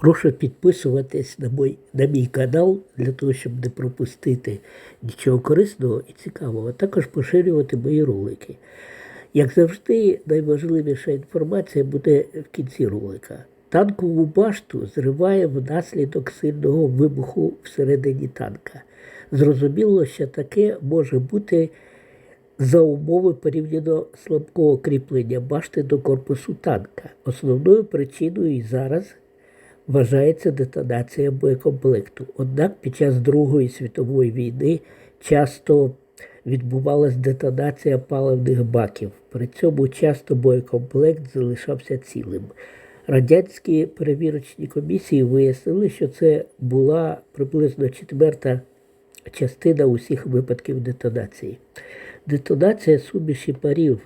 Прошу підписуватись на мій, на мій канал для того, щоб не пропустити нічого корисного і цікавого, а також поширювати мої ролики. Як завжди, найважливіша інформація буде в кінці ролика. Танкову башту зриває внаслідок сильного вибуху всередині танка. Зрозуміло, що таке може бути за умови порівняно слабкого кріплення башти до корпусу танка. Основною причиною зараз вважається детонація боєкомплекту. Однак під час Другої світової війни часто відбувалась детонація паливних баків. При цьому часто боєкомплект залишався цілим. Радянські перевірочні комісії вияснили, що це була приблизно четверта частина усіх випадків детонації. Детонація суміші парів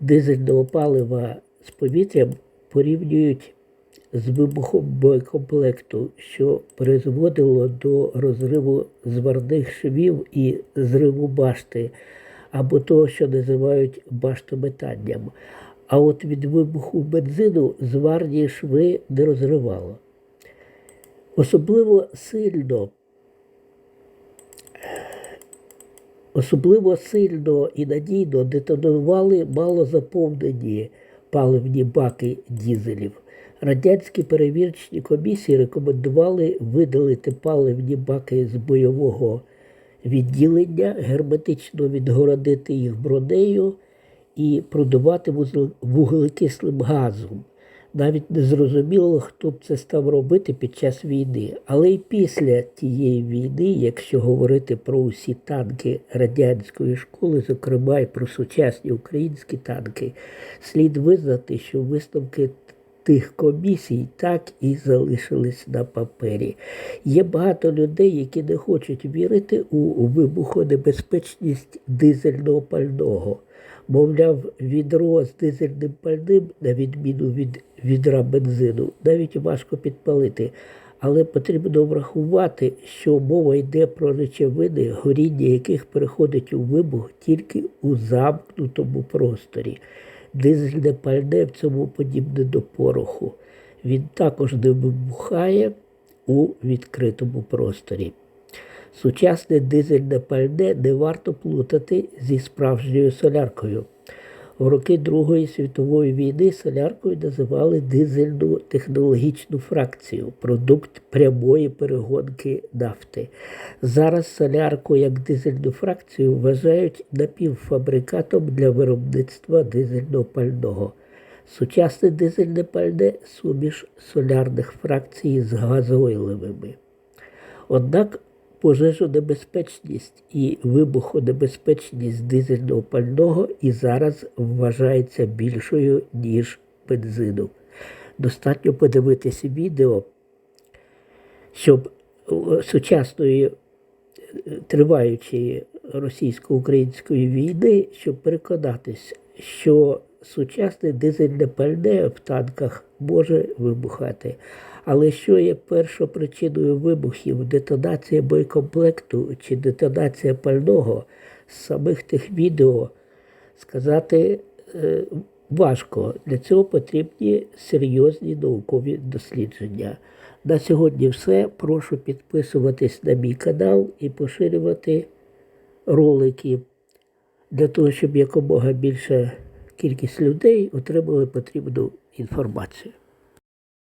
дизельного палива з повітрям порівнюють з вибухом боєкомплекту, що призводило до розриву зварних швів і зриву башти, або того, що називають баштометанням. А от від вибуху бензину зварні шви не розривало. Особливо сильно Особливо сильно і надійно детонували малозаповнені паливні баки дізелів. Радянські перевірочні комісії рекомендували видалити паливні баки з бойового відділення, герметично відгородити їх бронею і продувати вуглекислим газом. Навіть не зрозуміло, хто б це став робити під час війни. Але й після тієї війни, якщо говорити про усі танки радянської школи, зокрема і про сучасні українські танки, слід визнати, що висновки тих комісій так і залишились на папері. Є багато людей, які не хочуть вірити у вибухонебезпечність дизельного пального. Мовляв, відро з дизельним пальним, на відміну від відра бензину, навіть важко підпалити. Але потрібно врахувати, що мова йде про речовини, горіння яких переходить у вибух тільки у замкнутому просторі. Дизельне пальне в цьому подібне до пороху. Він також не вибухає у відкритому просторі. Сучасне дизельне пальне не варто плутати зі справжньою соляркою. В роки Другої світової війни соляркою називали дизельну технологічну фракцію, продукт прямої перегонки нафти. Зараз солярку як дизельну фракцію вважають напівфабрикатом для виробництва дизельного пального. Сучасне дизельне пальне суміш солярних фракцій з газойловими. Однак пожежонебезпечність і вибухонебезпечність дизельного пального і зараз вважається більшою, ніж бензину. Достатньо подивитися відео, щоб е, сучасної е, триваючої російсько-української війни, щоб переконатись, що сучасне дизельне пальне в танках може вибухати. Але що є першопричиною вибухів, детонація боєкомплекту чи детонація пального з самих тих відео сказати е, важко. Для цього потрібні серйозні наукові дослідження. На сьогодні все. Прошу підписуватись на мій канал і поширювати ролики для того, щоб якомога більша кількість людей отримали потрібну інформацію.